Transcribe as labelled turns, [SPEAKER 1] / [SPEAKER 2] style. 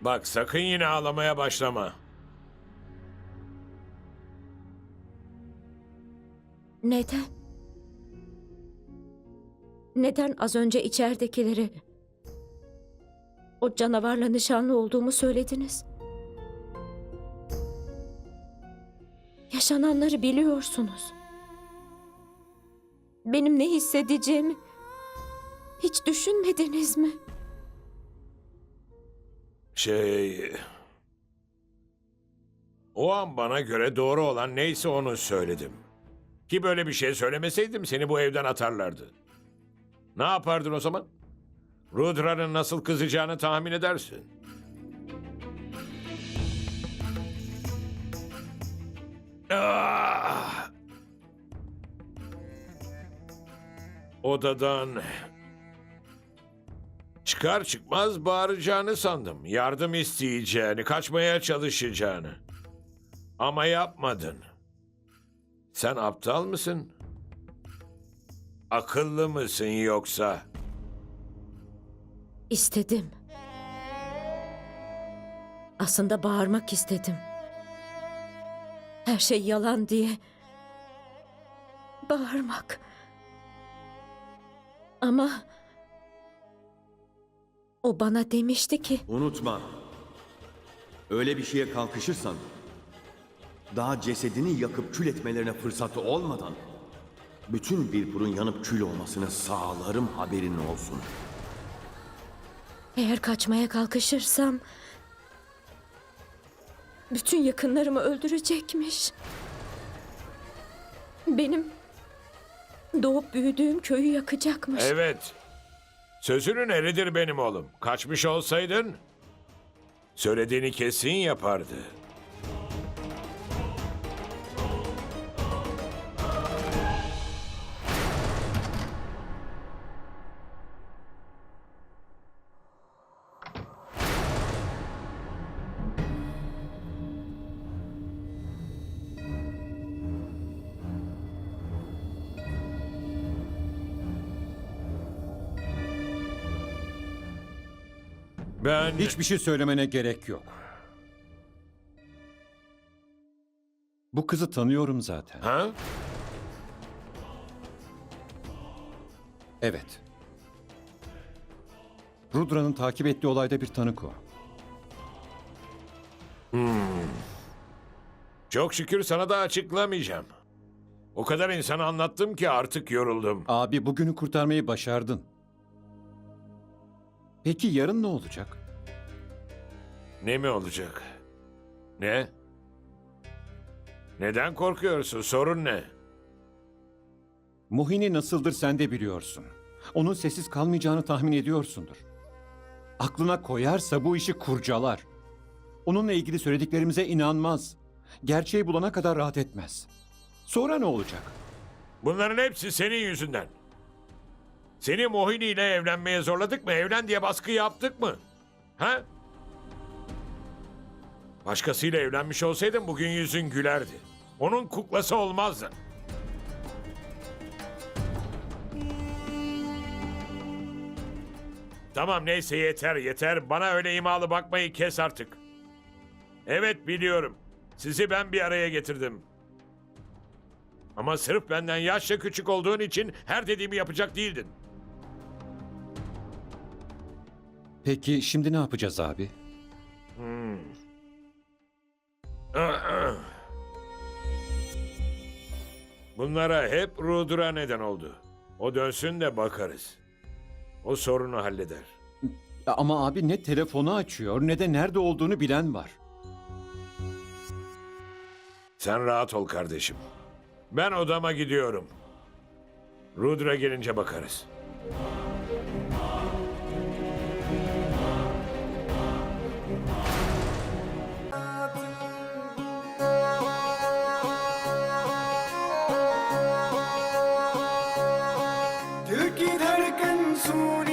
[SPEAKER 1] Bak sakın yine ağlamaya başlama.
[SPEAKER 2] Neden? Neden az önce içeridekileri o canavarla nişanlı olduğumu söylediniz? Yaşananları biliyorsunuz. Benim ne hissedeceğimi hiç düşünmediniz mi?
[SPEAKER 1] Şey... O an bana göre doğru olan neyse onu söyledim. Ki böyle bir şey söylemeseydim seni bu evden atarlardı. Ne yapardın o zaman? Rudra'nın nasıl kızacağını tahmin edersin. Ah! Odadan çıkar çıkmaz bağıracağını sandım. Yardım isteyeceğini, kaçmaya çalışacağını. Ama yapmadın. Sen aptal mısın? Akıllı mısın yoksa?
[SPEAKER 2] İstedim. Aslında bağırmak istedim. Her şey yalan diye. Bağırmak. Ama o bana demişti ki
[SPEAKER 3] Unutma. Öyle bir şeye kalkışırsan daha cesedini yakıp kül etmelerine fırsatı olmadan bütün bir burun yanıp kül olmasını sağlarım haberin olsun.
[SPEAKER 2] eğer kaçmaya kalkışırsam bütün yakınlarımı öldürecekmiş. Benim doğup büyüdüğüm köyü yakacakmış.
[SPEAKER 1] Evet. Sözünün eridir benim oğlum. Kaçmış olsaydın söylediğini kesin yapardı. Ben
[SPEAKER 4] Hiçbir şey söylemene gerek yok. Bu kızı tanıyorum zaten.
[SPEAKER 1] Ha?
[SPEAKER 4] Evet. Rudra'nın takip ettiği olayda bir tanık o.
[SPEAKER 1] Çok şükür sana da açıklamayacağım. O kadar insana anlattım ki artık yoruldum.
[SPEAKER 4] Abi bugünü kurtarmayı başardın. Peki yarın ne olacak?
[SPEAKER 1] Ne mi olacak? Ne? Neden korkuyorsun? Sorun ne?
[SPEAKER 4] Mohini nasıldır sen de biliyorsun. Onun sessiz kalmayacağını tahmin ediyorsundur. Aklına koyarsa bu işi kurcalar. Onunla ilgili söylediklerimize inanmaz. Gerçeği bulana kadar rahat etmez. Sonra ne olacak?
[SPEAKER 1] Bunların hepsi senin yüzünden. Seni Mohini ile evlenmeye zorladık mı? Evlen diye baskı yaptık mı? Ha? Başkasıyla evlenmiş olsaydın bugün yüzün gülerdi. Onun kuklası olmazdın. Tamam neyse yeter yeter. Bana öyle imalı bakmayı kes artık. Evet biliyorum. Sizi ben bir araya getirdim. Ama sırf benden yaşça küçük olduğun için her dediğimi yapacak değildin.
[SPEAKER 4] Peki şimdi ne yapacağız abi?
[SPEAKER 1] Bunlara hep Rudra neden oldu. O dönsün de bakarız. O sorunu halleder.
[SPEAKER 4] Ama abi ne telefonu açıyor ne de nerede olduğunu bilen var.
[SPEAKER 1] Sen rahat ol kardeşim. Ben odama gidiyorum. Rudra gelince bakarız. танцуй